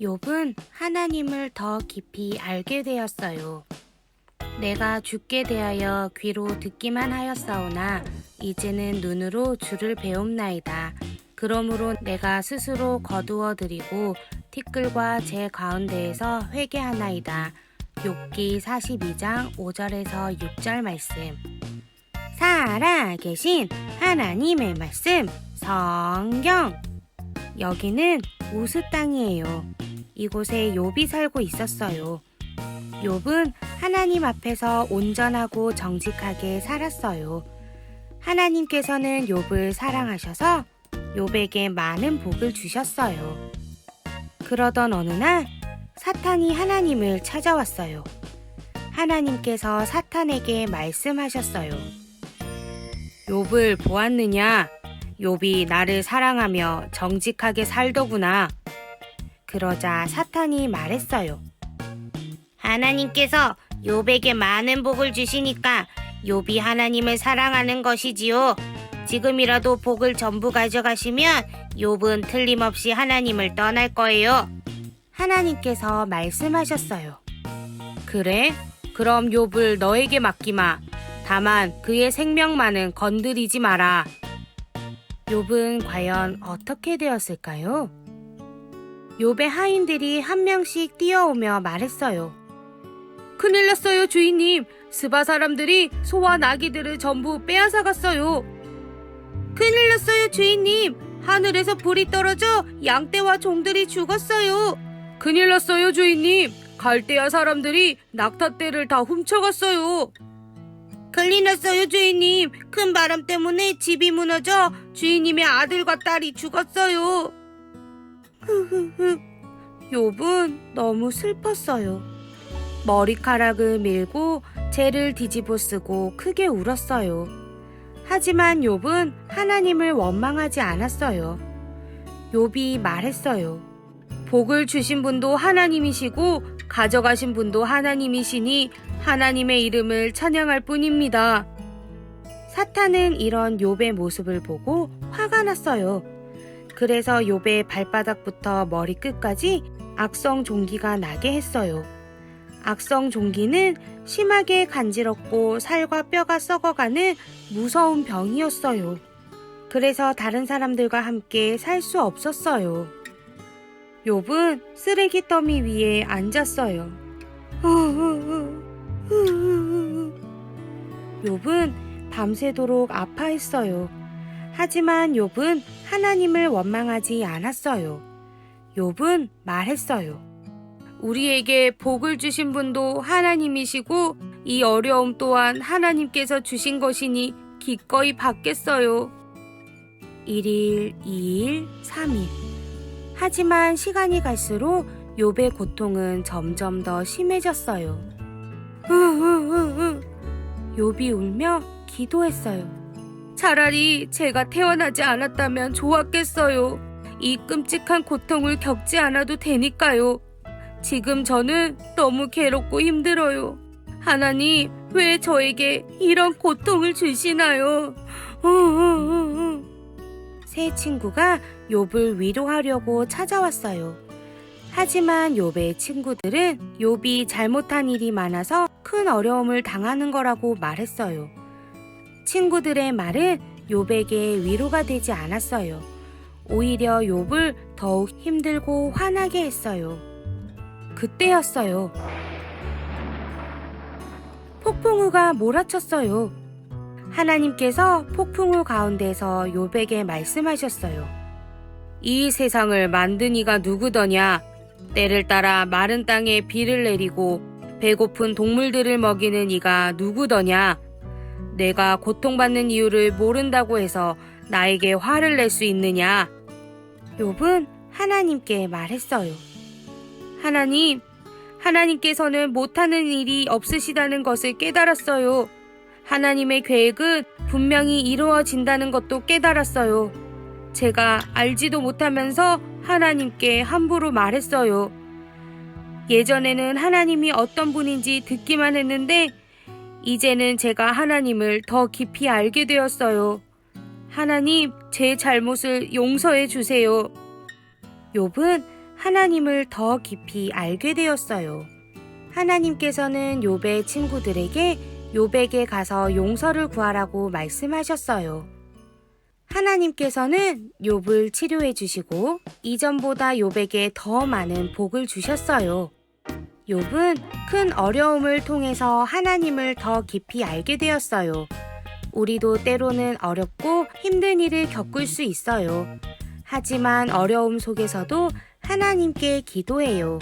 욥은 하나님을 더 깊이 알게 되었어요. 내가 죽게 대하여 귀로 듣기만 하였사오나 이제는 눈으로 주를 배움나이다. 그러므로 내가 스스로 거두어 드리고 티끌과 제 가운데에서 회개하나이다. 욥기 42장 5절에서 6절 말씀. 살아 계신 하나님의 말씀 성경. 여기는 우스 땅이에요. 이곳에 욥이 살고 있었어요. 욥은 하나님 앞에서 온전하고 정직하게 살았어요. 하나님께서는 욥을 사랑하셔서 욥에게 많은 복을 주셨어요. 그러던 어느 날 사탄이 하나님을 찾아왔어요. 하나님께서 사탄에게 말씀하셨어요. 욥을 보았느냐? 욥이 나를 사랑하며 정직하게 살더구나. 그러자 사탄이 말했어요. 하나님께서 욥에게 많은 복을 주시니까 욥이 하나님을 사랑하는 것이지요. 지금이라도 복을 전부 가져가시면 욥은 틀림없이 하나님을 떠날 거예요. 하나님께서 말씀하셨어요. 그래? 그럼 욥을 너에게 맡기마. 다만 그의 생명만은 건드리지 마라. 욥은 과연 어떻게 되었을까요? 욥의 하인들이 한 명씩 뛰어오며 말했어요. 큰일 났어요, 주인님. 스바 사람들이 소와 나귀들을 전부 빼앗아 갔어요. 큰일 났어요, 주인님. 하늘에서 불이 떨어져 양떼와 종들이 죽었어요. 큰일 났어요, 주인님. 갈대아 사람들이 낙타떼를 다 훔쳐갔어요. 큰일 났어요, 주인님. 큰 바람 때문에 집이 무너져 주인님의 아들과 딸이 죽었어요. 흐흐흐. 욥은 너무 슬펐어요. 머리카락을 밀고 재를 뒤집어 쓰고 크게 울었어요. 하지만 욥은 하나님을 원망하지 않았어요. 욥이 말했어요. 복을 주신 분도 하나님이시고 가져가신 분도 하나님이시니 하나님의 이름을 찬양할 뿐입니다. 사탄은 이런 욥의 모습을 보고 화가 났어요. 그래서 욥의 발바닥부터 머리끝까지 악성 종기가 나게 했어요. 악성 종기는 심하게 간지럽고 살과 뼈가 썩어가는 무서운 병이었어요. 그래서 다른 사람들과 함께 살 수 없었어요. 욥은 쓰레기 더미 위에 앉았어요. 욥은 밤새도록 아파했어요. 하지만 욥은 하나님을 원망하지 않았어요. 욥은 말했어요. 우리에게 복을 주신 분도 하나님이시고 이 어려움 또한 하나님께서 주신 것이니 기꺼이 받겠어요. 1일, 2일, 3일. 하지만 시간이 갈수록 욥의 고통은 점점 더 심해졌어요. 욥이 울며 기도했어요. 차라리 제가 태어나지 않았다면 좋았겠어요. 이 끔찍한 고통을 겪지 않아도 되니까요. 지금 저는 너무 괴롭고 힘들어요. 하나님, 왜 저에게 이런 고통을 주시나요? 새 친구가 욥을 위로하려고 찾아왔어요. 하지만 욥의 친구들은 욥이 잘못한 일이 많아서 큰 어려움을 당하는 거라고 말했어요. 친구들의 말은 욥에게 위로가 되지 않았어요. 오히려 욥을 더욱 힘들고 화나게 했어요. 그때였어요. 폭풍우가 몰아쳤어요. 하나님께서 폭풍우 가운데서 욥에게 말씀하셨어요. 이 세상을 만든 이가 누구더냐? 때를 따라 마른 땅에 비를 내리고 배고픈 동물들을 먹이는 이가 누구더냐? 내가 고통받는 이유를 모른다고 해서 나에게 화를 낼 수 있느냐? 욥은 하나님께 말했어요. 하나님, 하나님께서는 못하는 일이 없으시다는 것을 깨달았어요. 하나님의 계획은 분명히 이루어진다는 것도 깨달았어요. 제가 알지도 못하면서 하나님께 함부로 말했어요. 예전에는 하나님이 어떤 분인지 듣기만 했는데, 이제는 제가 하나님을 더 깊이 알게 되었어요. 하나님, 제 잘못을 용서해 주세요. 욥은 하나님을 더 깊이 알게 되었어요. 하나님께서는 욥의 친구들에게 욥에게 가서 용서를 구하라고 말씀하셨어요. 하나님께서는 욥을 치료해 주시고 이전보다 욥에게 더 많은 복을 주셨어요. 욥은 큰 어려움을 통해서 하나님을 더 깊이 알게 되었어요. 우리도 때로는 어렵고 힘든 일을 겪을 수 있어요. 하지만 어려움 속에서도 하나님께 기도해요.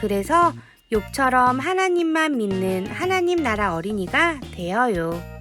그래서 욥처럼 하나님만 믿는 하나님 나라 어린이가 되어요.